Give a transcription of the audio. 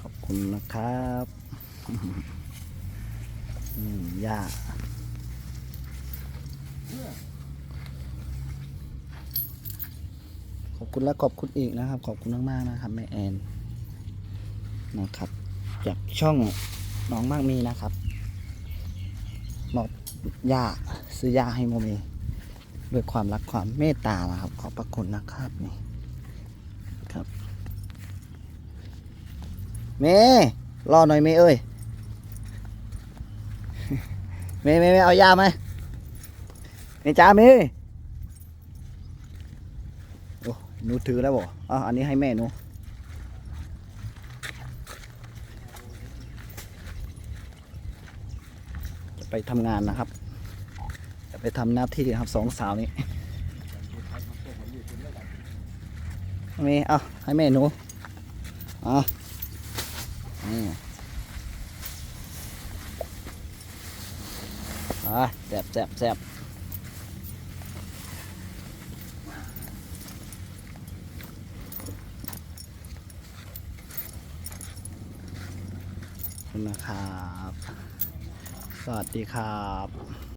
ขอบคุณนะครับอืมย่าขอบคุณและขอบคุณอีกนะครับ ขอบคุณมากๆนะครับแม่แอนนะครับ จากช่องน้องมากมีนะครับมอบยาซื้อยาให้โมเมด้วยความรักความเมตตานะครับ ขอบพระคุณนะครับนี่ครับ เมรอหน่อยเมเอ้ยเมเมเมเอายาไหมเมจ้าเมโอ้หนูถือแล้วบ่อะอันนี้ให้แม่หนูจะไปทำงานนะครับ จะไปทำหน้าที่นะครับสองสาวนี้เมเอาให้แม่หนูอะ นี่อะแสบแสบแสบคุณนะครับ สวัสดีครับ